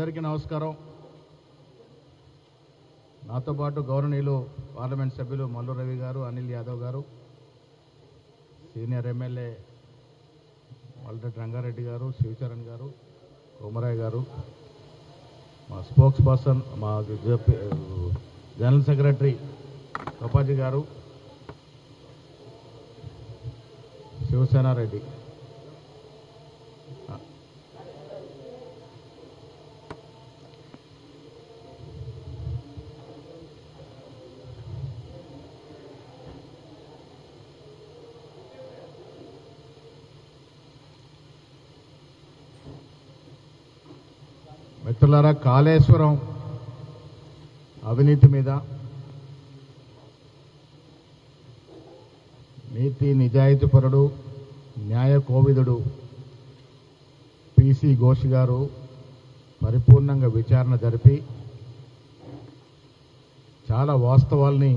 అందరికీ నమస్కారం. నాతో పాటు గౌరవనీయులు పార్లమెంట్ సభ్యులు మల్లు రవి గారు అనిల్ యాదవ్ గారు సీనియర్ ఎమ్మెల్యే మల్రెడ్డి రంగారెడ్డి గారు శివచరణ్ గారు కోమరాయ్ గారు మా స్పోక్స్ పర్సన్ మా జనరల్ సెక్రటరీ కపాజీ గారు శివసేనారెడ్డి. మిత్రులారా కాళేశ్వరం అవినీతి మీద నీతి నిజాయితీపరుడు న్యాయ కోవిదుడు పిసి ఘోష్ గారు పరిపూర్ణంగా విచారణ జరిపి చాలా వాస్తవాల్ని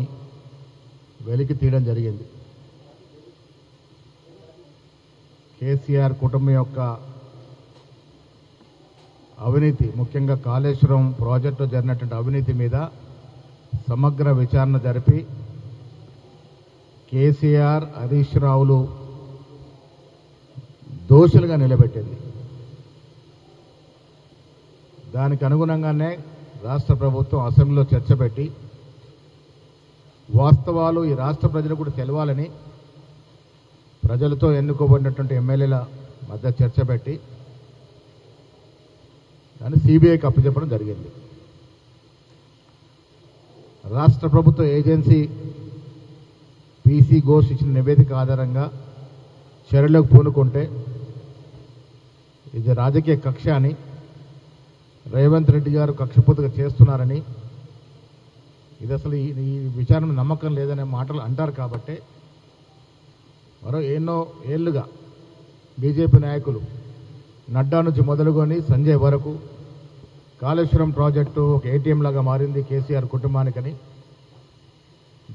వెలికి తీయడం జరిగింది. కేసీఆర్ కుటుంబం యొక్క అవినీతి ముఖ్యంగా కాళేశ్వరం ప్రాజెక్టు జరిగినటువంటి అవినీతి మీద సమగ్ర విచారణ జరిపి కేసీఆర్ హరీష్ రావులు దోషులుగా నిలబెట్టింది. దానికి అనుగుణంగానే రాష్ట్ర ప్రభుత్వం అసెంబ్లీలో చర్చ పెట్టి వాస్తవాలు ఈ రాష్ట్ర ప్రజలకు కూడా తెలవాలని ప్రజలతో ఎన్నుకోబడినటువంటి ఎమ్మెల్యేల మధ్య చర్చ పెట్టి దాన్ని సిబిఐకి అప్పచెప్పడం జరిగింది. రాష్ట్ర ప్రభుత్వ ఏజెన్సీ పీసీ ఘోష్ ఇచ్చిన నివేదిక ఆధారంగా చర్యలకు పూనుకుంటే ఇది రాజకీయ కక్ష అని రేవంత్ రెడ్డి గారు కక్షపూతగా చేస్తున్నారని ఇది అసలు ఈ విచారణ నమ్మకం లేదనే మాటలు అంటారు కాబట్టి మరో ఎన్నో ఏళ్ళుగా బీజేపీ నాయకులు నడ్డా నుంచి మొదలుకొని సంజయ్ వరకు కాళేశ్వరం ప్రాజెక్టు ఒక ఏటీఎం లాగా మారింది కేసీఆర్ కుటుంబానికని.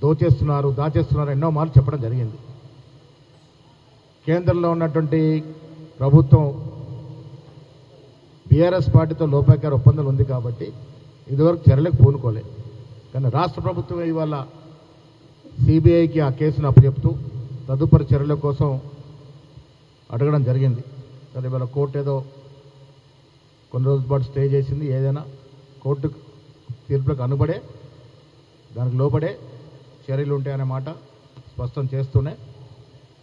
దోచేస్తున్నారు దాచేస్తున్నారు ఎన్నో మార్లు చెప్పడం జరిగింది. కేంద్రంలో ఉన్నటువంటి ప్రభుత్వం బీఆర్ఎస్ పార్టీతో లోపాకార ఒప్పందాలు ఉంది కాబట్టి ఇదివరకు చర్యలకు పూనుకోలే. కానీ రాష్ట్ర ప్రభుత్వం ఇవాళ సిబిఐకి ఆ కేసును అప్పచెప్తూ తదుపరి చర్యల కోసం అడగడం జరిగింది. కానీ ఇవాళ కోర్టు ఏదో కొన్ని రోజుల పాటు స్టే చేసింది ఏదైనా కోర్టు తీర్పులకు అనుబడే దానికి లోబడే చర్యలు ఉంటాయనే మాట స్పష్టం చేస్తూనే.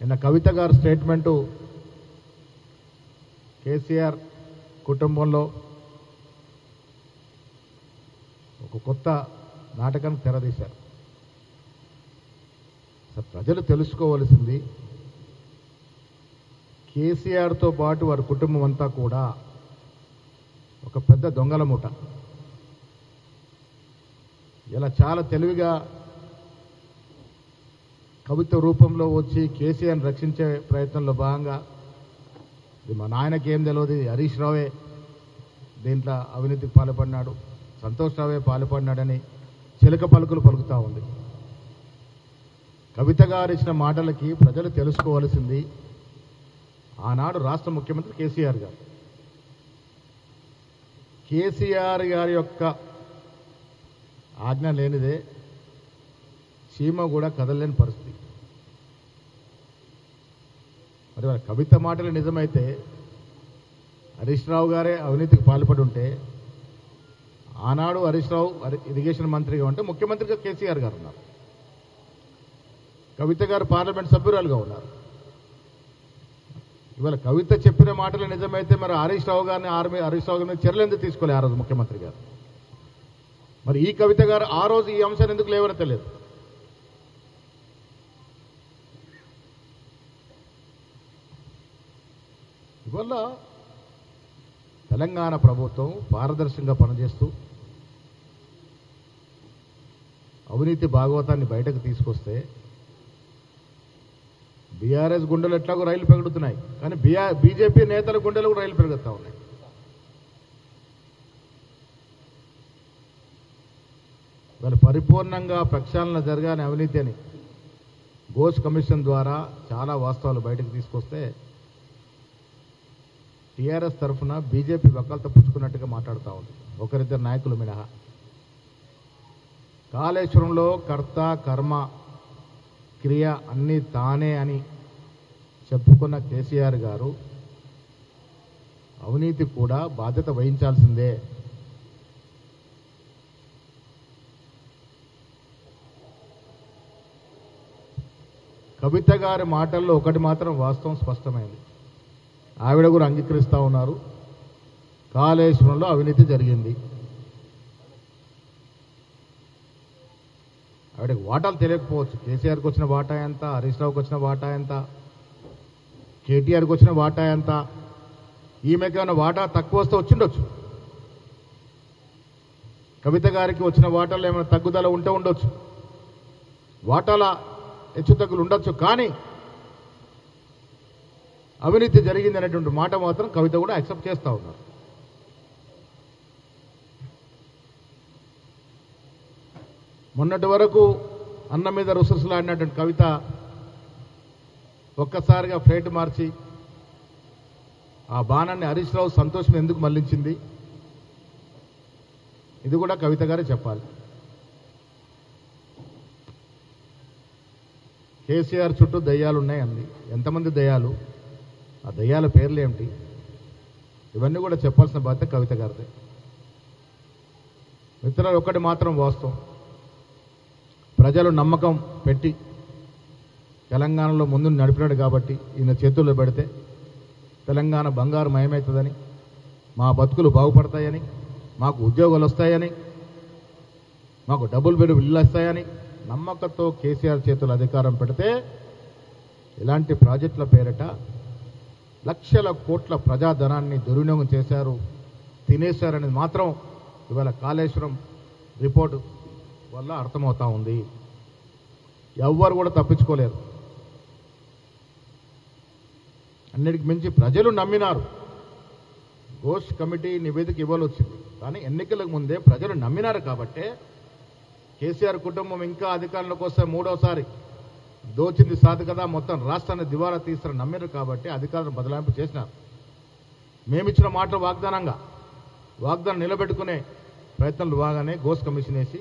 నిన్న కవిత గారి స్టేట్మెంటు కేసీఆర్ కుటుంబంలో ఒక కొత్త నాటకాన్ని తెరదీశారు ప్రజలు తెలుసుకోవలసింది కేసీఆర్తో పాటు వారి కుటుంబం అంతా కూడా ఒక పెద్ద దొంగల మూట. ఇలా చాలా తెలివిగా కవిత్వ రూపంలో వచ్చి కేసీఆర్ని రక్షించే ప్రయత్నంలో భాగంగా ఇది మా నాయనకి ఏం తెలియదు హరీష్ రావే దీంట్లో అవినీతికి పాల్పడినాడు సంతోష్ రావే పాల్పడినాడని చిలక పలుకులు పలుకుతూ ఉంది. కవిత గారు ఇచ్చిన మాటలకి ప్రజలు తెలుసుకోవలసింది ఆనాడు రాష్ట్ర ముఖ్యమంత్రి కేసీఆర్ గారు. కేసీఆర్ గారి యొక్క ఆజ్ఞ లేనిదే చీమ కూడా కదలలేని పరిస్థితి. మరి వారి కవిత మాటలు నిజమైతే హరీష్ రావు గారే అవినీతికి పాల్పడి ఉంటే ఆనాడు హరీష్ రావు ఇరిగేషన్ మంత్రిగా ఉంటే ముఖ్యమంత్రిగా కేసీఆర్ గారు ఉన్నారు. కవిత గారు పార్లమెంట్ సభ్యురాలుగా ఉన్నారు. ఇవాళ కవిత చెప్పిన మాటలు నిజమైతే మరి హరీష్ రావు గారిని ఆర్మీ హరీష్ రావు గారిని చర్యలు ఎందుకు తీసుకోలే ఆ రోజు ముఖ్యమంత్రి గారు? మరి ఈ కవిత గారు ఆ రోజు ఈ అంశాన్ని ఎందుకు లేవనో తెలియదు ఇవల్ల తెలంగాణ ప్రభుత్వం పారదర్శకంగా పనిచేస్తూ అవినీతి భాగవతాన్ని బయటకు తీసుకొస్తే బీఆర్ఎస్ గుండెలు ఎట్లాగో రైలు పెరుగుతున్నాయి కానీ బీఆర్ బీజేపీ నేతల గుండెలు కూడా రైలు పెరుగుతూ ఉన్నాయి. దాని పరిపూర్ణంగా ప్రక్షాళన జరగాని అవినీతి అని గోస్ కమిషన్ ద్వారా చాలా వాస్తవాలు బయటకు తీసుకొస్తే టీఆర్ఎస్ తరఫున బీజేపీ వకాలతో పుచ్చుకున్నట్టుగా మాట్లాడుతూ ఉంది. ఒకరిద్దరు నాయకులు మినహా. కాళేశ్వరంలో కర్త కర్మ క్రియ అన్నీ తానే అని చెప్పుకున్న కేసీఆర్ గారు అవినీతి కూడా బాధ్యత వహించాల్సిందే. కవిత గారి మాటల్లో ఒకటి మాత్రం వాస్తవం స్పష్టమైంది. ఆవిడ కూడా అంగీకరిస్తూ ఉన్నారు. కాళేశ్వరంలో అవినీతి జరిగింది. ఆవిడకి వాటాలు తెలియకపోవచ్చు. కేసీఆర్కి వచ్చిన వాటా ఎంత? హరీష్ రావుకి వచ్చిన వాటా ఎంత? కేటీఆర్కి వచ్చిన వాటా ఎంత? ఈమెకి ఉన్న వాటా తక్కువ వస్తే వచ్చిండొచ్చు. కవిత గారికి వచ్చిన వాటాలు ఏమైనా తగ్గుదల ఉంటే ఉండొచ్చు. వాటాల హెచ్చు తగ్గులు ఉండొచ్చు కానీ అవినీతి జరిగింది అనేటువంటి మాట మాత్రం కవిత కూడా యాక్సెప్ట్ చేస్తూ ఉన్నారు. మొన్నటి వరకు అన్నం మీద రుసరుసలాడినటువంటి కవిత ఒక్కసారిగా ఫ్లైట్ మార్చి ఆ బాణాన్ని హరీష్ రావు సంతోషం ఎందుకు మళ్ళించింది? ఇది కూడా కవిత గారే చెప్పాలి. కేసీఆర్ చుట్టూ దయ్యాలు ఉన్నాయండి. ఎంతమంది దయ్యాలు? ఆ దయ్యాల పేర్లు ఏమిటి? ఇవన్నీ కూడా చెప్పాల్సిన బాధ్యత కవిత గారిదే. మిత్రాలు ఒక్కటి మాత్రం వాస్తవం. ప్రజలు నమ్మకం పెట్టి తెలంగాణలో ముందు నడిపినాడు కాబట్టి ఈయన చేతుల్లో పెడితే తెలంగాణ బంగారు మయమవుతుందని మా బతుకులు బాగుపడతాయని మాకు ఉద్యోగాలు వస్తాయని మాకు డబ్బులు పెరుగు ఇల్లు వస్తాయని నమ్మకంతో కేసీఆర్ చేతులు అధికారం పెడితే ఇలాంటి ప్రాజెక్టుల పేరిట లక్షల కోట్ల ప్రజాధనాన్ని దుర్వినియోగం చేశారు తినేశారనేది మాత్రం ఇవాళ కాళేశ్వరం రిపోర్టు. వల్ల అర్థమవుతా ఉంది. ఎవ్వరు కూడా తప్పించుకోలేరు. అన్నిటికి మించి ప్రజలు నమ్మినారు. గోష్ కమిటీ నివేదిక ఇవ్వాలొచ్చింది కానీ ఎన్నికలకు ముందే ప్రజలు నమ్మినారు కాబట్టే కేసీఆర్ కుటుంబం ఇంకా అధికారంలోకి వస్తే మూడోసారి దోచింది సాధు కదా మొత్తం రాష్ట్రాన్ని దివాలా తీస్తారని నమ్మినారు కాబట్టి అధికారులను బదలాయింపు చేసినారు. మేమిచ్చిన మాటలు వాగ్దానంగా వాగ్దానం నిలబెట్టుకునే ప్రయత్నాలు బాగానే ఘోష్ కమిషన్ వేసి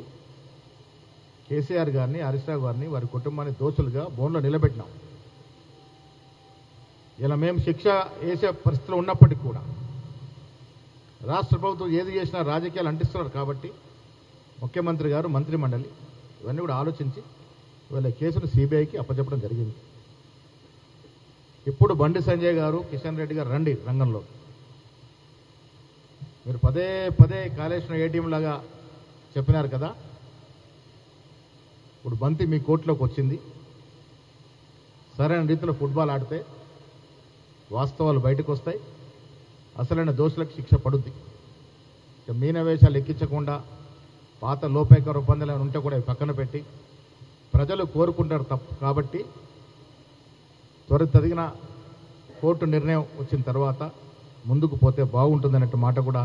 కేసీఆర్ గారిని హరీష్రావు గారిని వారి కుటుంబాన్ని దోషులుగా బోన్లో నిలబెట్టినాం. ఇలా మేము శిక్ష వేసే పరిస్థితిలో ఉన్నప్పటికీ కూడా రాష్ట్ర ప్రభుత్వం ఏది చేసినా రాజకీయాలు అంటిస్తున్నారు కాబట్టి ముఖ్యమంత్రి గారు మంత్రి మండలి ఇవన్నీ కూడా ఆలోచించి ఇవాళ కేసును సిబిఐకి అప్పచెప్పడం జరిగింది. ఇప్పుడు బండి సంజయ్ గారు కిషన్ రెడ్డి గారు రండి రంగంలో. మీరు పదే పదే కాళేశ్వరం ఏటీఎం లాగా చెప్పినారు కదా ఇప్పుడు బంతి మీ కోర్టులోకి వచ్చింది. సరైన రీతిలో ఫుట్బాల్ ఆడితే వాస్తవాలు బయటకు వస్తాయి. అసలైన దోషులకు శిక్ష పడుద్ది. ఇక మీనవేషాలు ఎక్కించకుండా పాత లోపేకర ఒప్పందాలు ఉంటే కూడా పక్కన పెట్టి ప్రజలు కోరుకుంటారు తప్పు కాబట్టి త్వరితదిగిన కోర్టు నిర్ణయం వచ్చిన తర్వాత ముందుకు పోతే బాగుంటుంది అన్నట్టు మాట కూడా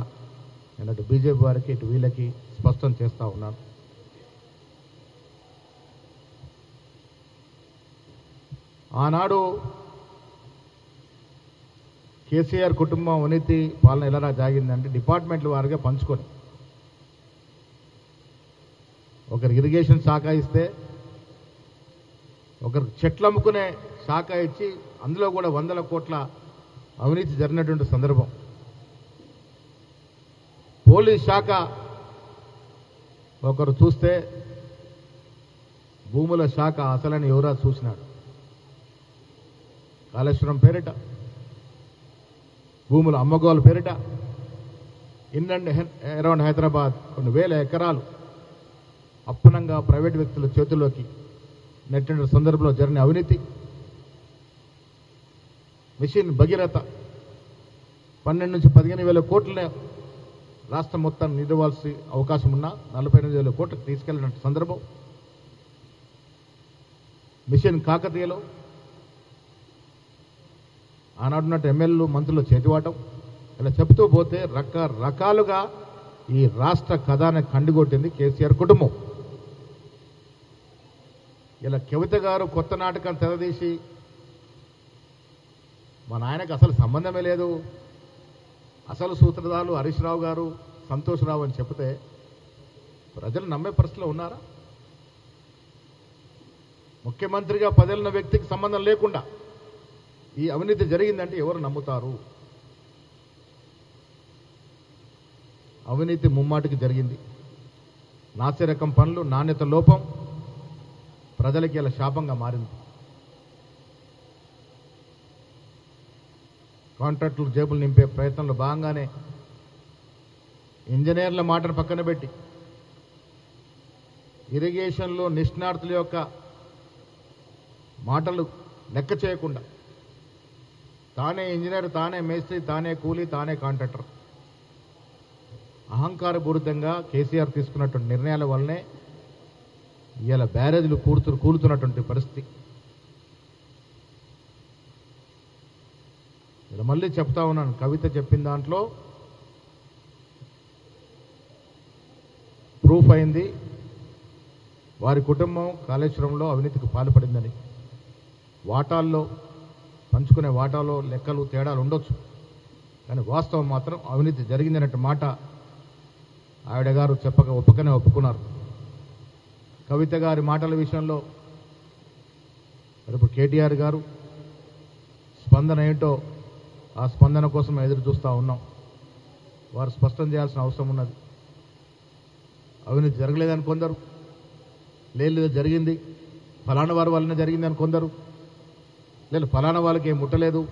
నేను అటు బీజేపీ వారికి ఇటు వీళ్ళకి స్పష్టం చేస్తూ ఉన్నాను. ఆనాడు కేసీఆర్ కుటుంబం అవినీతి పాలన ఎలా జాగిందంటే డిపార్ట్మెంట్ల వారిగా పంచుకొని. ఒకరికి ఇరిగేషన్ శాఖ ఇస్తే ఒకరికి చెట్లు అమ్ముకునే శాఖ ఇచ్చి అందులో కూడా వందల కోట్ల అవినీతి జరిగినటువంటి సందర్భం. పోలీస్ శాఖ ఒకరు చూస్తే భూముల శాఖ అసలని ఎవరా చూసినాడు. కాళేశ్వరం పేరిట భూముల అమ్మగోలు పేరిట ఇన్ అండ్ అరౌండ్ హైదరాబాద్ కొన్ని వేల ఎకరాలు అప్పనంగా ప్రైవేట్ వ్యక్తుల చేతుల్లోకి నెట్టిన సందర్భంలో జరిగిన అవినీతి మిషన్ భగీరథ పన్నెండు నుంచి పదిహేను వేల కోట్ల రాష్ట్రం మొత్తాన్ని నిలవాల్సి అవకాశం ఉన్న నలభై ఎనిమిది వేల కోట్లకు తీసుకెళ్ళిన సందర్భం. మిషన్ కాకతీయలో ఆనాడున్నట్టు ఎమ్మెల్యేలు మంత్రులు చేతివాటం. ఇలా చెబుతూ పోతే రకరకాలుగా ఈ రాష్ట్ర కథాన్ని కండిగొట్టింది కేసీఆర్ కుటుంబం. ఇలా కవిత గారు కొత్త నాటకం తెరదీసి మా నాయనకు అసలు సంబంధమే లేదు. అసలు సూత్రధారులు హరీష్ రావు గారు సంతోష్ రావు అని చెప్తే ప్రజలు నమ్మే పరిస్థితిలో ఉన్నారా? ముఖ్యమంత్రిగా పదేళ్ళ వ్యక్తికి సంబంధం లేకుండా ఈ అవినీతి జరిగిందంటే ఎవరు నమ్ముతారు? అవినీతి ముమ్మాటికి జరిగింది. నాసిరకం పనులు నాణ్యత లోపం ప్రజలకి ఇలా శాపంగా మారింది. కాంట్రాక్టులు జేబులు నింపే ప్రయత్నంలో భాగంగానే ఇంజనీర్ల మాటను పక్కన పెట్టి ఇరిగేషన్లో నిష్ణార్థుల యొక్క మాటలు లెక్క చేయకుండా తానే ఇంజనీర్ తానే మేస్త్రి తానే కూలీ తానే కాంట్రాక్టర్. అహంకారపూరితంగా కేసీఆర్ తీసుకున్నటువంటి నిర్ణయాల వల్లనే ఇవాళ బ్యారేజీలు కూర్చు కూలుతున్నటువంటి పరిస్థితి. ఇలా మళ్ళీ చెప్తా ఉన్నాను కవిత చెప్పిన దాంట్లో ప్రూఫ్ అయింది వారి కుటుంబం కాళేశ్వరంలో అవినీతికి పాల్పడిందని. వాటాల్లో పంచుకునే వాటాలో లెక్కలు తేడాలు ఉండొచ్చు. కానీ వాస్తవం మాత్రం అవినీతి జరిగిందన్నట్టు మాట ఆవిడ గారు చెప్పక ఒప్పుకనే ఒప్పుకున్నారు. కవిత గారి మాటల విషయంలో రేపు కేటీఆర్ గారు స్పందన ఏంటో ఆ స్పందన కోసం ఎదురు చూస్తూ ఉన్నాం. వారు స్పష్టం చేయాల్సిన అవసరం ఉన్నది. అవినీతి జరగలేదని కొందరు లేదు జరిగింది. ఫలానా వారి వల్లనే జరిగిందని కొందరు. లేదు ఫలానా వాళ్ళకి ఏం ముట్టలేదు.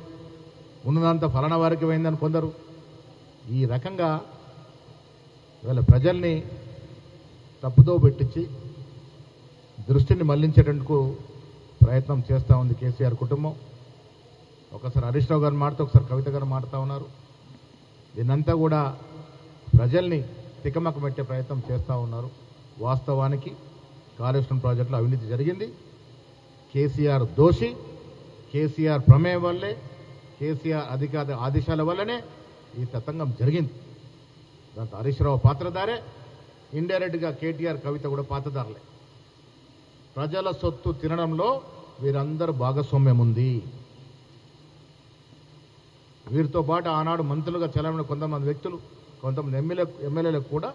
ఉన్నదంతా ఫలానా వారికి పోయిందని కొందరు. ఈ రకంగా వీళ్ళ ప్రజల్ని తప్పుతో పెట్టించి దృష్టిని మళ్ళించేటందుకు ప్రయత్నం చేస్తూ ఉంది కేసీఆర్ కుటుంబం. ఒకసారి హరీష్ రావు గారు మాడుతూ ఒకసారి కవిత గారు మాడుతూ ఉన్నారు. దీన్నంతా కూడా ప్రజల్ని తికమక పెట్టే ప్రయత్నం చేస్తూ ఉన్నారు. వాస్తవానికి కాళేశ్వరం ప్రాజెక్టులో అవినీతి జరిగింది. కేసీఆర్ దోషి. కేసీఆర్ ప్రమేయం వల్లే కేసీఆర్ అధికార ఆదేశాల వల్లనే ఈ తతంగం జరిగింది. దాంతో హరీష్ రావు పాత్రధారే ఇండైరెక్ట్గా కేటీఆర్ కవిత కూడా పాత్రధారలే. ప్రజల సొత్తు తినడంలో వీరందరూ భాగస్వామ్యం ఉంది. వీరితో పాటు ఆనాడు మంత్రులుగా చలమైన కొంతమంది వ్యక్తులు కొంతమంది ఎమ్మెల్యే ఎమ్మెల్యేలకు కూడా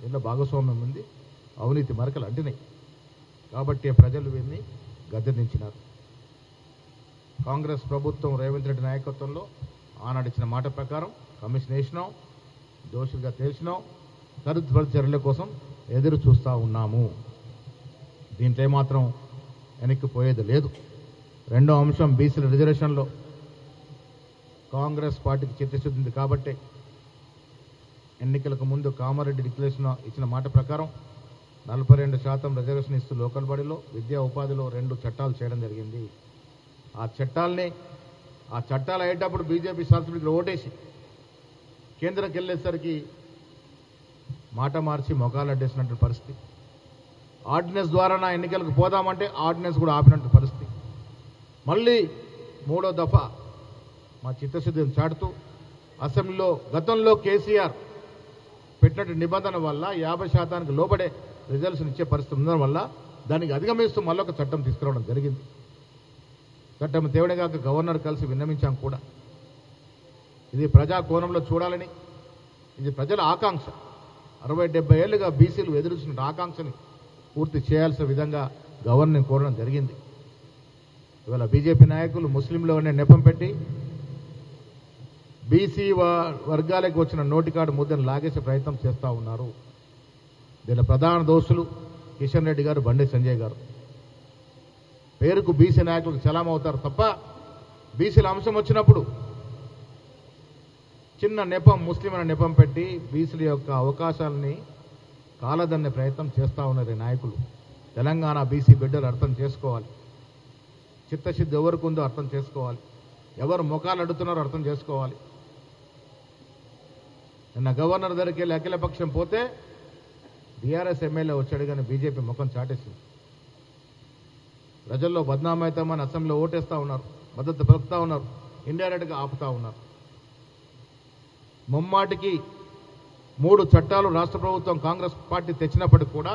దీనిలో భాగస్వామ్యం ఉంది. అవినీతి మరకలు అంటినాయి. కాబట్టి ప్రజలు వీరిని గద్దెదించినారు కాంగ్రెస్ ప్రభుత్వం రేవంత్ రెడ్డి నాయకత్వంలో ఆనాడిచ్చిన మాట ప్రకారం కమిషన్ వేసినాం దోషులుగా తెలిసినాం తదుపరి చర్యల కోసం ఎదురు చూస్తూ ఉన్నాము. దీంట్లో ఏమాత్రం వెనక్కిపోయేది లేదు. రెండో అంశం బీసీల రిజర్వేషన్లో కాంగ్రెస్ పార్టీకి చిత్తశుద్ధింది కాబట్టి ఎన్నికలకు ముందు కామారెడ్డి డిక్లరేషన్ ఇచ్చిన మాట ప్రకారం నలభై రెండు శాతం రిజర్వేషన్ ఇస్తూ లోకల్ బాడీలో విద్యా ఉపాధిలో రెండు చట్టాలు చేయడం జరిగింది. ఆ చట్టాలని ఆ చట్టాలు అయ్యేటప్పుడు బీజేపీ శాసనసభ్యులు ఓటేసి కేంద్రంకి వెళ్ళేసరికి మాట మార్చి మొఖాలు అడ్డేసినట్టు పరిస్థితి. ఆర్డినెన్స్ ద్వారా నా ఎన్నికలకు పోదామంటే ఆర్డినెన్స్ కూడా ఆపినట్టు పరిస్థితి. మళ్ళీ మూడో దఫా మా చిత్తశుద్ధిని చాటుతూ అసెంబ్లీలో గతంలో కేసీఆర్ పెట్టినట్టు నిబంధన వల్ల యాభై శాతానికి లోబడే రిజల్ట్స్ ఇచ్చే పరిస్థితి ఉండడం వల్ల దానికి అధిగమిస్తూ మళ్ళొక చట్టం తీసుకురావడం జరిగింది. చట్టం కాక గవర్నర్ కలిసి విన్నవించాం కూడా. ఇది ప్రజా కోణంలో చూడాలని. ఇది ప్రజల ఆకాంక్ష. అరవై డెబ్బై ఏళ్ళుగా బీసీలు ఎదురుస్తున్న ఆకాంక్షని పూర్తి చేయాల్సిన విధంగా గవర్నర్ని కోరడం జరిగింది. ఇవాళ బీజేపీ నాయకులు ముస్లింలోనే నెపం పెట్టి బీసీ వర్గాలకు వచ్చిన నోటి కార్డు ముద్దను లాగేసే ప్రయత్నం చేస్తూ ఉన్నారు. దీని ప్రధాన దోషులు కిషన్ రెడ్డి గారు బండి సంజయ్ గారు. పేరుకు బీసీ నాయకులకు చలాం అవుతారు తప్ప బీసీల అంశం వచ్చినప్పుడు చిన్న నెపం ముస్లిం అనే నెపం పెట్టి బీసీల యొక్క అవకాశాలని కాలదన్నే ప్రయత్నం చేస్తూ ఉన్నారు నాయకులు. తెలంగాణ బీసీ బిడ్డలు అర్థం చేసుకోవాలి. చిత్తశుద్ధి ఎవరికి ఉందో అర్థం చేసుకోవాలి. ఎవరు ముఖాలు అడుగుతున్నారో అర్థం చేసుకోవాలి. నిన్న గవర్నర్ దగ్గరికి వెళ్ళి అఖిలపక్షం పోతే బీఆర్ఎస్ ఎమ్మెల్యే వచ్చాడు కానీ బీజేపీ ముఖం చాటేసింది. ప్రజల్లో బద్నామైతామని అసెంబ్లీలో ఓటేస్తా ఉన్నారు మద్దతు పలుకుతూ ఉన్నారు ఇండైరెక్ట్గా ఆపుతా ఉన్నారు. ముమ్మాటికి మూడు చట్టాలు రాష్ట్ర ప్రభుత్వం కాంగ్రెస్ పార్టీ తెచ్చినప్పటికి కూడా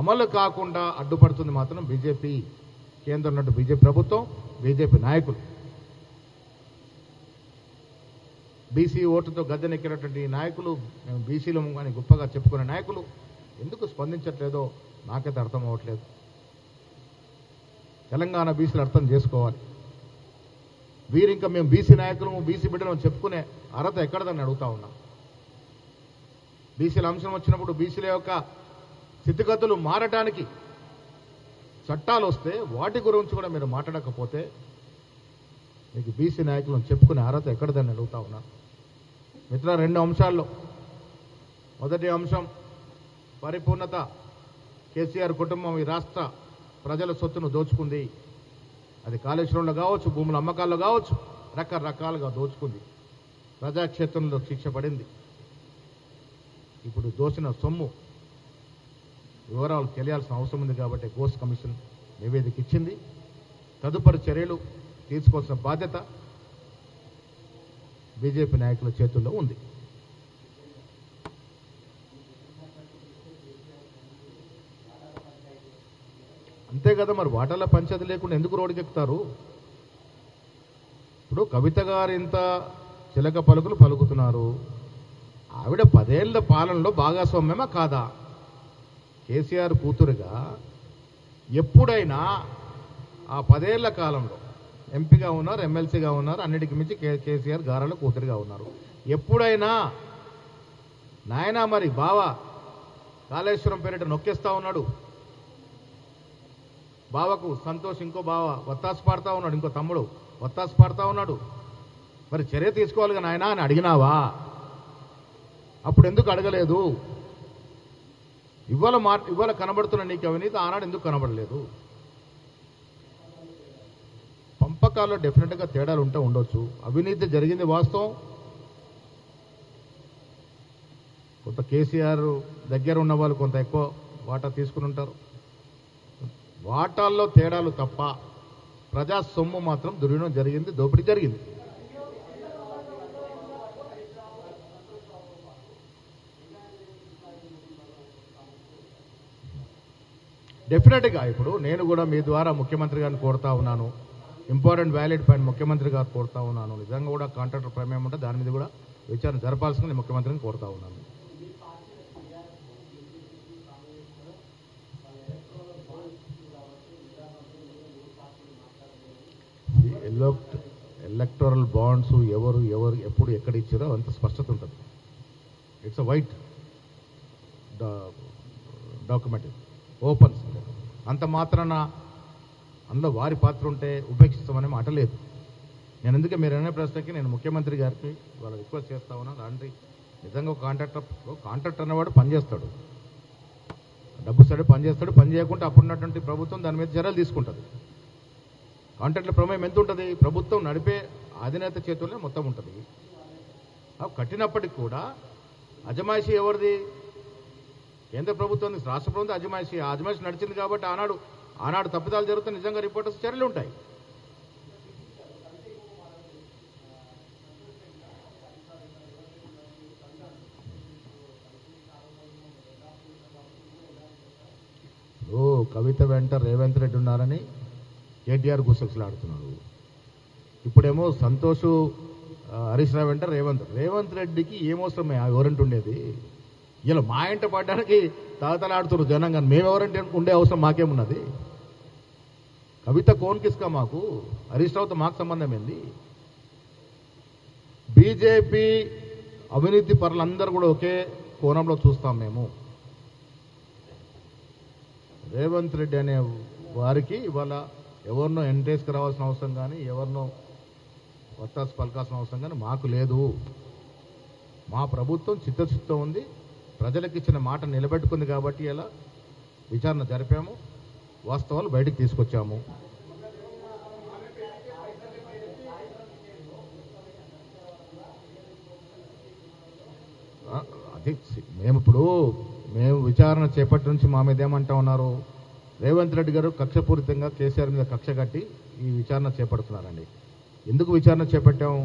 అమలు కాకుండా అడ్డుపడుతుంది మాత్రం బీజేపీ. కేంద్రం ఉన్నట్టు బీజేపీ ప్రభుత్వం బీజేపీ నాయకులు. బీసీ ఓటుతో గద్దెనెక్కినటువంటి నాయకులు మేము బీసీలు అని గొప్పగా చెప్పుకునే నాయకులు ఎందుకు స్పందించట్లేదో నాకైతే అర్థం అవ్వట్లేదు. తెలంగాణ బీసీలు అర్థం చేసుకోవాలి. వీరు ఇంకా మేము బీసీ నాయకులు బీసీ బిడ్డలు చెప్పుకునే అర్హత ఎక్కడదని అడుగుతా ఉన్నా. బీసీల అంశం వచ్చినప్పుడు బీసీల యొక్క స్థితిగతులు మారటానికి చట్టాలు వస్తే వాటి గురించి కూడా మీరు మాట్లాడకపోతే మీకు బీసీ నాయకులను చెప్పుకునే అర్హత ఎక్కడదని అడుగుతా ఉన్నా. మిత్ర రెండు అంశాల్లో. మొదటి అంశం పరిపూర్ణత. కేసీఆర్ కుటుంబం ఈ రాష్ట్ర ప్రజల సొత్తును దోచుకుంది. అది కాళేశ్వరంలో కావచ్చు భూముల అమ్మకాల్లో కావచ్చు రకరకాలుగా దోచుకుంది. ప్రజాక్షేత్రంలో శిక్ష పడింది. ఇప్పుడు దోచిన సొమ్ము వివరాలు తెలియాల్సిన అవసరం ఉంది కాబట్టి గోస్ కమిషన్ నివేదిక ఇచ్చింది. తదుపరి చర్యలు తీసుకోవాల్సిన బాధ్యత బీజేపీ నాయకుల చేతుల్లో ఉంది. అంతే కదా మరి వాటల్లో పంచాయతీ లేకుండా ఎందుకు రోడ్డుకెక్కుతారు ఇప్పుడు కవిత గారు ఇంత చిలక పలుకులు పలుకుతున్నారు. ఆవిడ పదేళ్ళ పాలనలో భాగస్వామ్యమా కాదా? కేసీఆర్ కూతురుగా ఎప్పుడైనా ఆ పదేళ్ళ కాలంలో ఎంపీగా ఉన్నారు ఎమ్మెల్సీగా ఉన్నారు అన్నిటికి మించి కే కేసీఆర్ గారాల కూతురుగా ఉన్నారు. ఎప్పుడైనా నాయనా మరి బావ కాళేశ్వరం పేరిట నొక్కేస్తా ఉన్నాడు. బావకు సంతోష్ ఇంకో బావ వత్తాసు పాడుతూ ఉన్నాడు ఇంకో తమ్ముడు వత్తాసు పాడుతూ ఉన్నాడు. మరి చర్య తీసుకోవాలిగా నాయనా అని అడిగినావా? అప్పుడు ఎందుకు అడగలేదు? ఇవాళ మా ఇవాళ కనబడుతున్న నీకు అవినీతి ఆనాడు ఎందుకు కనబడలేదు? పంపకాల్లో డెఫినెట్గా తేడాలు ఉంటే ఉండొచ్చు. అవినీతి జరిగింది వాస్తవం. కొంత కేసీఆర్ దగ్గర ఉన్న వాళ్ళు కొంత ఎక్కువ వాటా తీసుకుని ఉంటారు. వాటాల్లో తేడాలు తప్ప ప్రజా సొమ్ము మాత్రం దుర్వినియోగం జరిగింది దోపిడీ జరిగింది. డెఫినెట్గా ఇప్పుడు నేను కూడా మీ ద్వారా ముఖ్యమంత్రి గారిని కోరుతా ఉన్నాను. ఇంపార్టెంట్ వ్యాలిడ్ పాయింట్ ముఖ్యమంత్రి గారు కోరుతా ఉన్నాను. నిజంగా కూడా కాంట్రాక్టర్ ప్రమేయం ఉంటే దాని మీద కూడా విచారణ జరపాల్సింది ముఖ్యమంత్రిని కోరుతా ఉన్నాను ఎలక్ట్ ఎలక్టోరల్ బాండ్స్ ఎవరు ఎవరు ఎప్పుడు ఎక్కడ ఇచ్చారో అంత స్పష్టత ఉంటుంది. It's a white document opens అంత మాత్రాన అందులో వారి పాత్ర ఉంటే ఉపేక్షిస్తామనే మాట లేదు. నేను ఎందుకే మీరు అనే ప్రశ్నకి నేను ముఖ్యమంత్రి గారికి వాళ్ళ రిక్వెస్ట్ చేస్తా ఉన్నా. లాంటి నిజంగా ఒక కాంట్రాక్టర్ కాంట్రాక్టర్ అనేవాడు పనిచేస్తాడు డబ్బు సరే పనిచేస్తాడు పని చేయకుండా అప్పుడున్నటువంటి ప్రభుత్వం దాని మీద చర్యలు తీసుకుంటుంది. కాంట్రాక్ట్ల ప్రమేయం ఎంత ఉంటుంది ప్రభుత్వం నడిపే అధినేత చేతుల్లో మొత్తం ఉంటుంది. కట్టినప్పటికి కూడా అజమాయిషి ఎవరిది? కేంద్ర ప్రభుత్వం రాష్ట్ర ప్రభుత్వం అజమాయిషి. అజమాయిషి నడిచింది కాబట్టి ఆనాడు ఆనాడు తప్పిదాలు జరుగుతూ నిజంగా రిపోర్టర్స్ చర్యలు ఉంటాయి. ఓ కవిత వెంట రేవంత్ రెడ్డి ఉన్నారని కేటీఆర్ గుసగుసలాడుతున్నాడు ఇప్పుడేమో సంతోష్ హరీష్ రావు అంటే రేవంత్. రేవంత్ రెడ్డికి ఏమవసరం ఆ ఎవరంటే ఉండేది. ఇలా మా ఇంట పడ్డానికి తలతలాడుతున్నారు జనం కానీ మేము ఎవరంటే ఉండే అవసరం మాకేమున్నది? కవిత కోన్కిస్కా మాకు హరీష్ రావుతో మాకు సంబంధం ఏంది? బీజేపీ అవినీతి పరులందరూ కూడా ఒకే కోణంలో చూస్తాం మేము. రేవంత్ రెడ్డి అనే వారికి ఇవాళ ఎవరినో ఎంట్రేస్కి రావాల్సిన అవసరం కానీ ఎవరినో వత్తాసు పలకాల్సిన అవసరం కానీ మాకు లేదు. మా ప్రభుత్వం చిత్తశుద్ధితో ఉంది. ప్రజలకు ఇచ్చిన మాట నిలబెట్టుకుంది కాబట్టి ఇలా విచారణ జరిపాము. వాస్తవాలు బయటికి తీసుకొచ్చాము. అది మేము ఇప్పుడు మేము విచారణ చేపట్టి నుంచి మా మీద ఏమంటా ఉన్నారు? రేవంత్ రెడ్డి గారు కక్షపూరితంగా కేసీఆర్ మీద కక్ష కట్టి ఈ విచారణ చేపడుతున్నారండి. ఎందుకు విచారణ చేపట్టాము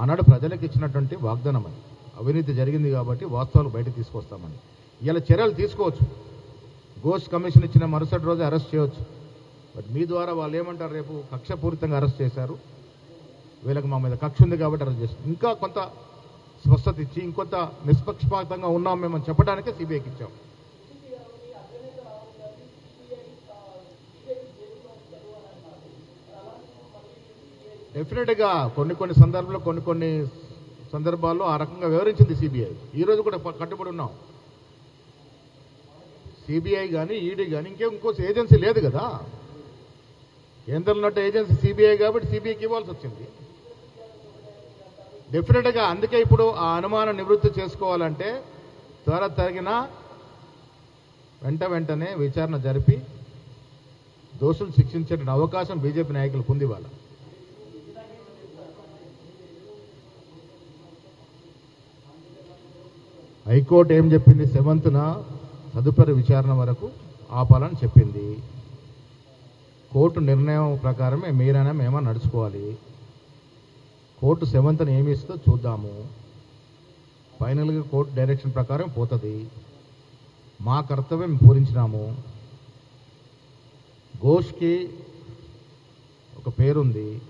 ఆనాడు ప్రజలకు ఇచ్చినటువంటి వాగ్దానం అది అవినీతి జరిగింది కాబట్టి వాస్తవాలు బయట తీసుకొస్తామని. ఇలా చర్యలు తీసుకోవచ్చు. గోస్ట్ కమిషన్ ఇచ్చిన మరుసటి రోజు అరెస్ట్ చేయవచ్చు బట్ మీ ద్వారా వాళ్ళు ఏమంటారు రేపు? కక్షపూరితంగా అరెస్ట్ చేశారు. వీళ్ళకి మా మీద కక్ష ఉంది కాబట్టి అరెస్ట్ చేస్తారు ఇంకా కొంత స్పష్టత ఇచ్చి ఇంకొంత నిష్పక్షపాతంగా ఉన్నాం మేము చెప్పడానికే సిబిఐకి ఇచ్చాం. డెఫినెట్గా కొన్ని కొన్ని సందర్భాల్లో కొన్ని కొన్ని సందర్భాల్లో ఆ రకంగా వివరించింది సిబిఐ ఈ రోజు కూడా కట్టుబడి ఉన్నాం. సిబిఐ కానీ ఈడీ కానీ ఇంకేం ఇంకో ఏజెన్సీ లేదు కదా. కేంద్రంలో ఏజెన్సీ సిబిఐ కాబట్టి సిబిఐకి ఇవ్వాల్సి వచ్చింది. డెఫినెట్గా అందుకే ఇప్పుడు ఆ అనుమానం నివృత్తి చేసుకోవాలంటే త్వర తగిన వెంట వెంటనే విచారణ జరిపి దోషులు శిక్షించడానికి అవకాశం బీజేపీ నాయకులకు ఉంది వాళ్ళ హైకోర్టు ఏం చెప్పింది? సెవెంత్న తదుపరి విచారణ వరకు ఆపాలని చెప్పింది. కోర్టు నిర్ణయం ప్రకారమే మీరైనా మేమో నడుచుకోవాలి. కోర్టు సెవెంత్న ఏమి ఇస్తుందో చూద్దాము. ఫైనల్గా కోర్టు డైరెక్షన్ ప్రకారం పోతుంది. మా కర్తవ్యం పూరించినాము. ఘోష్కి ఒక పేరుంది.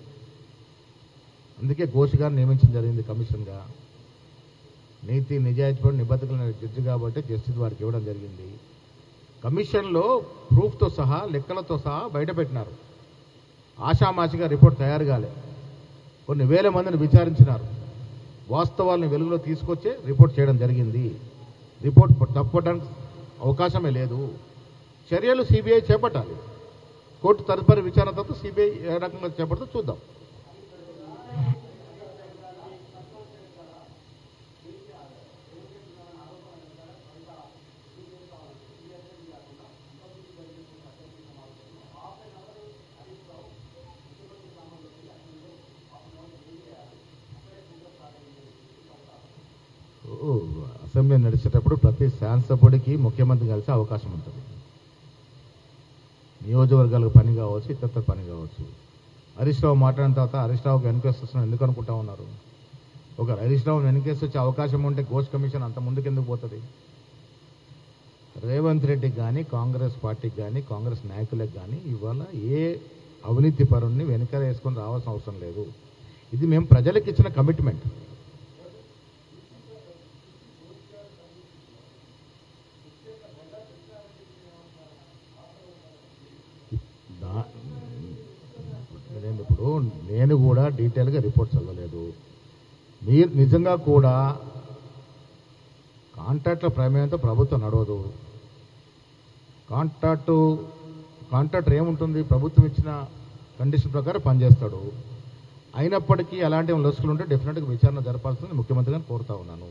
అందుకే ఘోష్ గారిని నియమించడం జరిగింది కమిషన్గా. నీతి నిజాయితీపడి నిబద్ధతల జడ్జి కాబట్టి జస్టిస్ వారికి ఇవ్వడం జరిగింది. కమిషన్లో ప్రూఫ్తో సహా లెక్కలతో సహా బయటపెట్టినారు ఆషామాషిగా రిపోర్ట్ తయారు కాలే. కొన్ని వేల మందిని విచారించినారు. వాస్తవాలను వెలుగులో తీసుకొచ్చే రిపోర్ట్ చేయడం జరిగింది. రిపోర్ట్ తప్పడానికి అవకాశమే లేదు. చర్యలు సిబిఐ చేపట్టాలి. కోర్టు తదుపరి విచారణ తర్వాత సిబిఐ ఏ రకంగా చేపడుతుందో చూద్దాం. అసెంబ్లీ నడిచేటప్పుడు ప్రతి శాసనసభ్యుడికి ముఖ్యమంత్రి కలిసే అవకాశం ఉంటుంది. నియోజకవర్గాలకు పని కావచ్చు ఇతర పని కావచ్చు. హరీష్ రావు మాట్లాడిన తర్వాత హరీష్ రావుకి ఎన్కేస్ వస్తున్నాం ఎందుకు అనుకుంటా ఉన్నారు? ఒక హరీష్ రావు ఎన్కేస్ వచ్చే అవకాశం ఉంటే ఘోష్ కమిషన్ అంత ముందుకు ఎందుకు పోతుంది? రేవంత్ రెడ్డికి కానీ కాంగ్రెస్ పార్టీకి కానీ కాంగ్రెస్ నాయకులకు కానీ ఇవాళ ఏ అవినీతి పరుణ్ణి వెనక వేసుకొని రావాల్సిన అవసరం లేదు. ఇది మేము ప్రజలకు ఇచ్చిన కమిట్మెంట్ దా- నేను ఇప్పుడు నేను కూడా డీటెయిల్గా రిపోర్ట్ చదవలేదు. మీరు నిజంగా కూడా కాంట్రాక్ట్ల ప్రమేయంతో ప్రభుత్వం నడవదు. కాంట్రాక్టు కాంట్రాక్టర్ ఏముంటుంది? ప్రభుత్వం ఇచ్చిన కండిషన్ ప్రకారం పనిచేస్తాడు. అయినప్పటికీ అలాంటి లొసుకులు ఉంటే డెఫినెట్గా విచారణ జరపాల్సింది ముఖ్యమంత్రి గారిని కోరుతా ఉన్నాను.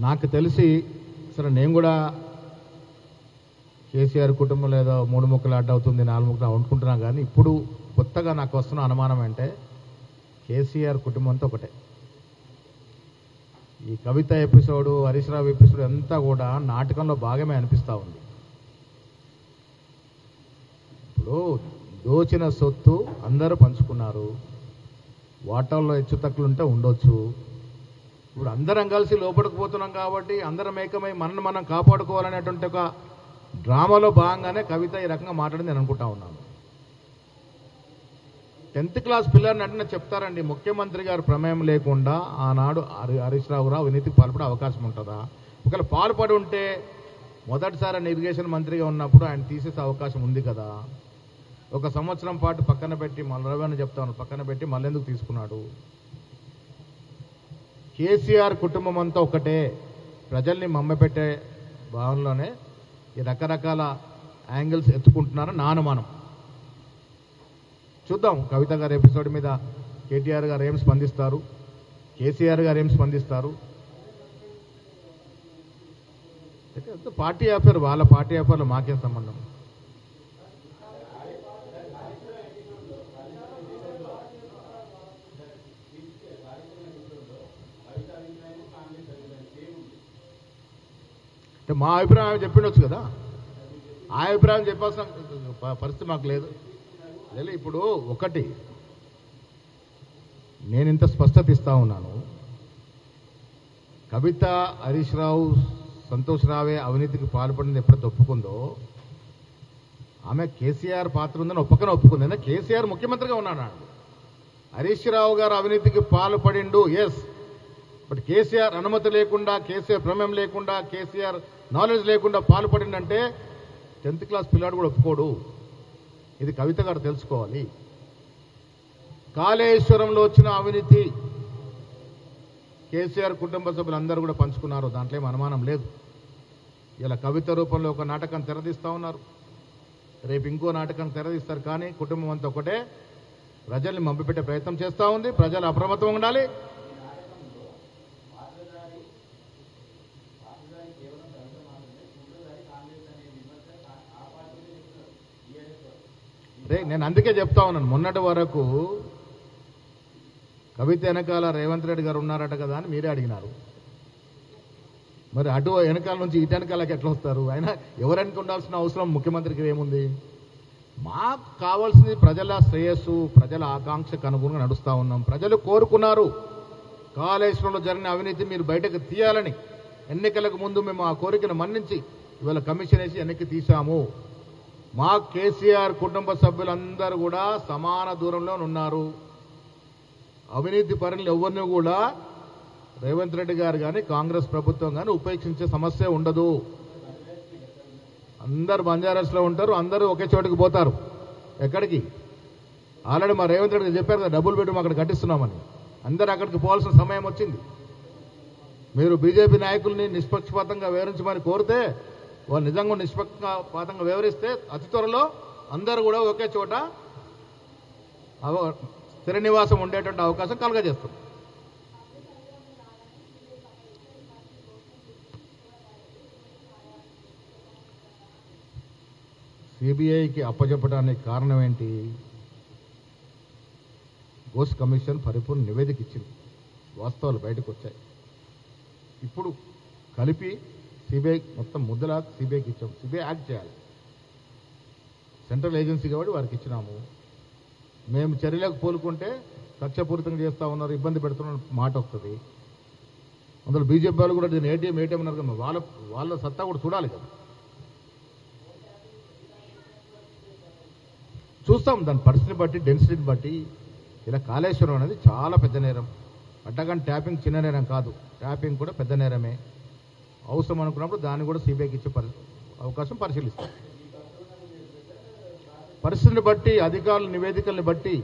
నాకు తెలిసి సరే నేను కూడా కేసీఆర్ కుటుంబం ఏదో మూడు ముక్కలు అడ్డు అవుతుంది నాలుగు ముక్కలు వండుకుంటున్నాను కానీ ఇప్పుడు కొత్తగా నాకు వస్తున్న అనుమానం అంటే కేసీఆర్ కుటుంబంతో ఒకటే. ఈ కవిత ఎపిసోడు హరీశ్రావు ఎపిసోడ్ అంతా కూడా నాటకంలో భాగమే అనిపిస్తూ ఉంది. ఇప్పుడు దోచిన సొత్తు అందరూ పంచుకున్నారు. వాటాల్లో హెచ్చు తక్కువ ఉంటే ఉండొచ్చు. ఇప్పుడు అందరం కలిసి లోపలికి పోతున్నాం కాబట్టి అందరం ఏకమై మనల్ని మనం కాపాడుకోవాలనేటువంటి ఒక డ్రామాలో భాగంగానే కవిత ఈ రకంగా మాట్లాడింది నేను అనుకుంటా ఉన్నాను. టెన్త్ క్లాస్ పిల్లల్ని అంటే చెప్తారండి ముఖ్యమంత్రి గారు ప్రమేయం లేకుండా ఆనాడు హరి- హరీష్ రావు రావు అవినీతికి పాల్పడే అవకాశం ఉంటుందా? ఒకవేళ పాల్పడి ఉంటే మొదటిసారి ఆయన ఇరిగేషన్ మంత్రిగా ఉన్నప్పుడు ఆయన తీసేసే అవకాశం ఉంది కదా? ఒక సంవత్సరం పాటు పక్కన పెట్టి మళ్ళీ రవి అని చెప్తాను పక్కన పెట్టి మళ్ళీ ఎందుకు తీసుకున్నాడు? కేసీఆర్ కుటుంబం అంతా ఒకటే ప్రజల్ని మమ్మపెట్టే భావనలోనే ఈ రకరకాల యాంగిల్స్ ఎత్తుకుంటున్నారని నా అనుమానం. చూద్దాం కవిత గారి ఎపిసోడ్ మీద కేటీఆర్ గారు ఏం స్పందిస్తారు? కేసీఆర్ గారు ఏం స్పందిస్తారు? పార్టీ ఆఫర్ వాళ్ళ పార్టీ ఆఫర్లు మాకేం సంబంధం? అంటే మా అభిప్రాయం చెప్పిండొచ్చు కదా. ఆ అభిప్రాయం చెప్పాల్సిన పరిస్థితి మాకు లేదు. లేదు ఇప్పుడు ఒకటి. నేను ఇంత స్పష్టత ఇస్తా ఉన్నాను. కవిత హరీష్ రావు సంతోష్ రావే అవినీతికి పాల్పడింది ఎప్పుడైతే ఒప్పుకుందో ఆమె కేసీఆర్ పాత్ర ఉందని ఒప్పకనే ఒప్పుకుంది. అంటే కేసీఆర్ ముఖ్యమంత్రిగా ఉన్నాడు హరీష్ రావు గారు అవినీతికి పాల్పడిండు ఎస్ బట్ కేసీఆర్ అనుమతి లేకుండా కేసీఆర్ ప్రమేయం లేకుండా కేసీఆర్ నాలెడ్జ్ లేకుండా పాల్పడిందంటే టెన్త్ క్లాస్ పిల్లాడు కూడా ఒప్పుకోడు. ఇది కవిత గారు తెలుసుకోవాలి. కాళేశ్వరంలో వచ్చిన అవినీతి కేసీఆర్ కుటుంబ సభ్యులందరూ కూడా పంచుకున్నారు. దాంట్లో ఏం అనుమానం లేదు. ఇలా కవిత రూపంలో ఒక నాటకం తెరదీస్తూ ఉన్నారు. రేపు ఇంకో నాటకం తెరదీస్తారు కానీ కుటుంబం అంతా ఒకటే ప్రజల్ని మంపిపెట్టే ప్రయత్నం చేస్తూ ఉంది. ప్రజలు అప్రమత్తం ఉండాలి. నేను అందుకే చెప్తా ఉన్నాను. మొన్నటి వరకు కవిత వెనకాల రేవంత్ రెడ్డి గారు ఉన్నారట కదా అని మీరే అడిగినారు. మరి అటు వెనకాల నుంచి ఇటు వెనకాలకి ఎట్లా వస్తారు? అయినా ఎవరెనక ఉండాల్సిన అవసరం ముఖ్యమంత్రికి ఏముంది? మాకు కావాల్సింది ప్రజల శ్రేయస్సు ప్రజల ఆకాంక్షకు అనుగుణంగా నడుస్తూ ఉన్నాం. ప్రజలు కోరుకున్నారు. కాళేశ్వరంలో జరిగిన అవినీతి మీరు బయటకు తీయాలని ఎన్నికలకు ముందు మేము ఆ కోరికను మన్నించి ఇవాళ కమిషన్ వేసి వెనక్కి తీశాము. మా కేసీఆర్ కుటుంబ సభ్యులందరూ కూడా సమాన దూరంలో ఉన్నారు. అవినీతి పరులు ఎవరిని కూడా రేవంత్ రెడ్డి గారు కానీ కాంగ్రెస్ ప్రభుత్వం కానీ ఉపేక్షించే సమస్య ఉండదు. అందరు బంజారాస్లో ఉంటారు అందరూ ఒకే చోటికి పోతారు. ఎక్కడికి? ఆల్రెడీ మా రేవంత్ రెడ్డి చెప్పారు కదా డబ్బులు పెట్టి అక్కడ కట్టిస్తున్నామని. అందరు అక్కడికి పోవాల్సిన సమయం వచ్చింది. మీరు బీజేపీ నాయకుల్ని నిష్పక్షపాతంగా వివరించమని కోరితే వాళ్ళు నిజంగా నిష్పక్షపాతంగా వివరిస్తే అతి త్వరలో అందరూ కూడా ఒకే చోట స్థిర నివాసం ఉండేటువంటి అవకాశం కలగజేస్తుంది సిబిఐకి అప్పచెప్పడానికి కారణం ఏంటి? గోస్ కమిషన్ పరిపూర్ణ నివేదిక ఇచ్చింది. వాస్తవాలు బయటకు వచ్చాయి. ఇప్పుడు కలిపి సిబిఐ మొత్తం ముద్దలా సిబిఐకి ఇచ్చాం. సిబిఐ యాక్ట్ చేయాలి. సెంట్రల్ ఏజెన్సీ కాబట్టి వారికి ఇచ్చినాము. మేము చర్యలకు పోలుకుంటే కక్షపూరితంగా చేస్తా ఉన్నారు ఇబ్బంది పెడుతున్న మాట వస్తుంది. అందులో బీజేపీ వాళ్ళు కూడా దీన్ని ఏటీఎం ఏటీఎం అన్నారు కదా వాళ్ళ వాళ్ళ సత్తా కూడా చూడాలి కదా. చూస్తాం దాని పరిస్థితిని బట్టి డెన్సిటీని బట్టి. ఇలా కాళేశ్వరం అనేది చాలా పెద్ద నేరం. అట్టగాని ట్యాపింగ్ చిన్న నేరం కాదు. ట్యాపింగ్ కూడా పెద్ద నేరమే. అవసరం అనుకున్నప్పుడు దాన్ని కూడా సిబిఐకి ఇచ్చే పరి అవకాశం పరిశీలిస్తాం. పరిస్థితిని బట్టి అధికారుల నివేదికల్ని బట్టి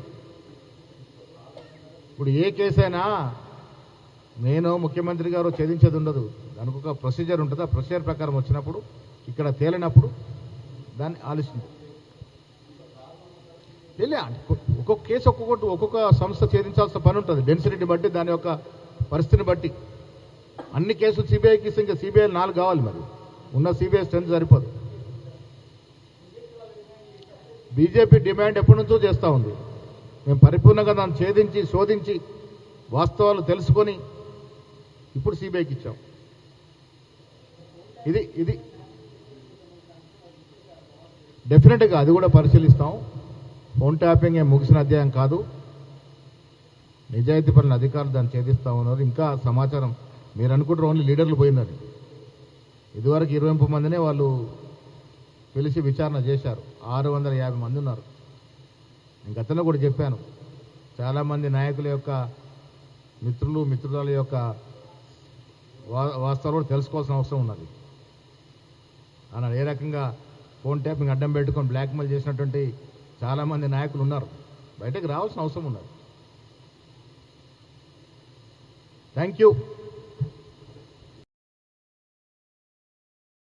ఇప్పుడు ఏ కేసైనా నేను ముఖ్యమంత్రి గారు ఛేదించేది ఉండదు. దానికి ఒక ప్రొసీజర్ ఉంటుంది. ఆ ప్రొసీజర్ ప్రకారం వచ్చినప్పుడు ఇక్కడ తేలినప్పుడు దాన్ని ఆలోచించు. తెలియ ఒక్కొక్క కేసు ఒక్కొక్కటి ఒక్కొక్క సంస్థ ఛేదించాల్సిన పని ఉంటుంది. డెన్సిటీని బట్టి దాని యొక్క పరిస్థితిని బట్టి. అన్ని కేసులు సిబిఐకి ఇస్తే ఇంకా సిబిఐ నాలుగు కావాలి మరి. ఉన్న సిబిఐ స్ట్రెంత్ సరిపోదు. బీజేపీ డిమాండ్ ఎప్పటి నుంచో చేస్తూ ఉంది. మేము పరిపూర్ణంగా దాన్ని ఛేదించి శోధించి వాస్తవాలు తెలుసుకొని ఇప్పుడు సిబిఐకి ఇచ్చాం. ఇది ఇది డెఫినెట్గా అది కూడా పరిశీలిస్తాం. ఫోన్ ట్యాపింగ్ ఏం ముగిసిన అధ్యాయం కాదు. నిజాయితీ పనుల అధికారులు దాన్ని ఛేదిస్తా ఉన్నారు. ఇంకా సమాచారం మీరు అనుకుంటారు ఓన్లీ లీడర్లు పోయినారు. ఇదివరకు ఇరవై ముప్పై మందినే వాళ్ళు పిలిచి విచారణ చేశారు. ఆరు వందల యాభై మంది ఉన్నారు. నేను గతంలో కూడా చెప్పాను. చాలామంది నాయకుల యొక్క మిత్రులు మిత్రురాల యొక్క వా- వాస్తవాలు కూడా తెలుసుకోవాల్సిన అవసరం ఉన్నది. ఆయన ఏ రకంగా ఫోన్ ట్యాపింగ్ అడ్డం పెట్టుకొని బ్లాక్మెయిల్ చేసినటువంటి చాలామంది నాయకులు ఉన్నారు. బయటకు రావాల్సిన అవసరం ఉన్నది. Thank you.